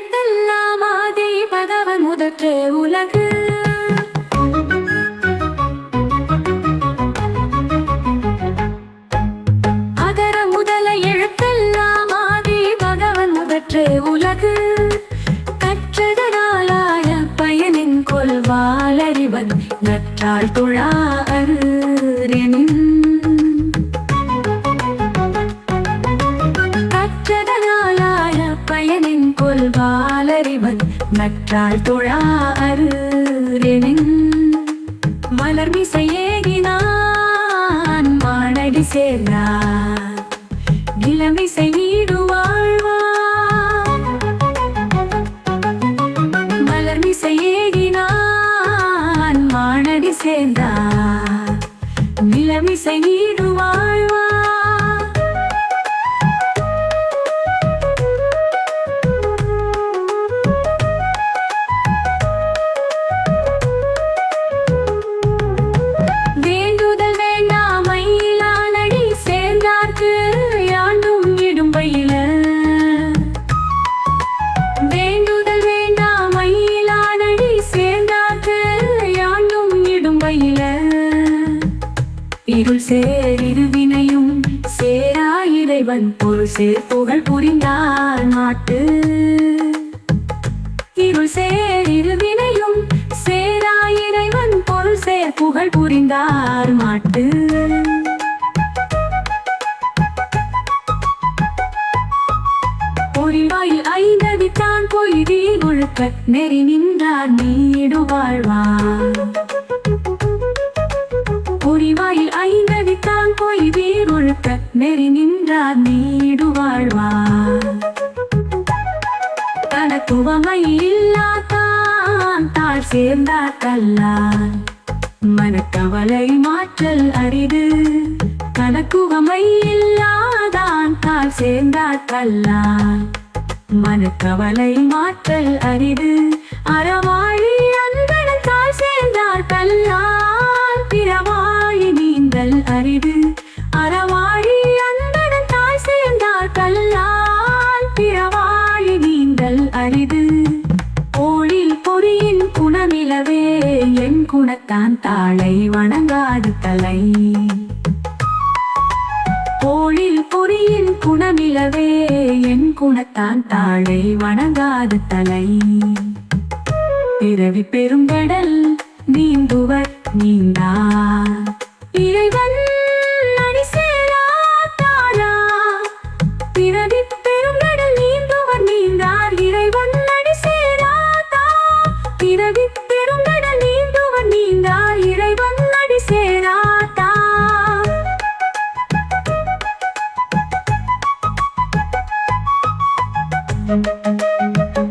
எழுத்தெல்லாம் ஆதி பகவன் முதற்றே உலகு. அதர முதல எழுத்தெல்லாம் ஆதி பகவன் முதற்று உலகு. கற்றதனாலாய பயனின் கொள்வாளறிவன் நற்றாள் துழா அருறினின் பயனின் கொள்வாளறிவன் நற்றாள் துழா அருறினின் மலர் மிசையேகினான் மானடி சேர்ந்தார் இளமிசை வீடு வாழ்வார் மலர் மிசையேகினான் மானடி சேர்ந்தார் நிலமிசை வீடு வாழ்வார் இருள் சேர் சேரா இறைவன். பொருள் சேர் புகழ் புரிந்தார் நாட்டு இருள் சேர் இருவினையும் சேரா இறைவன். பொருள் சேர் புகழ் புரிந்தார் மாட்டு. பொறிவாயில் ஐந்தவித்தான் பொய்தி ஒழுக்க நெறி நின்றார் நீடு வாழ்வார். பொறிவாயில் ஐந்து பொய்தி ஒழுக்க நெறி நின்றார் நீடு வாழ்வார் தனக்குவமை இல்லாதான் தாழ் சேர்ந்தார் கல்லார் மனக்கவலை மாற்றல் அரிது. கணக்குவமை இல்லாதான் தாழ் சேர்ந்தார் கல்லார் மனக்கவலை மாற்றல் அரிது. அறவா அரிது. அறவாழி அன்பன தாய் சேர்ந்தார் கல்லால். பிறவாழி நீந்தல் அரிது. ஓழில் பொறியின் குணமிலவே என் குணத்தான் தாளை வணங்காது தலை. போழில் பொறியின் குணமிலவே என் குணத்தான் தாழை வணங்காது தலை. பிறவி பெருங்கடல் நீந்துவர் நீந்தா Música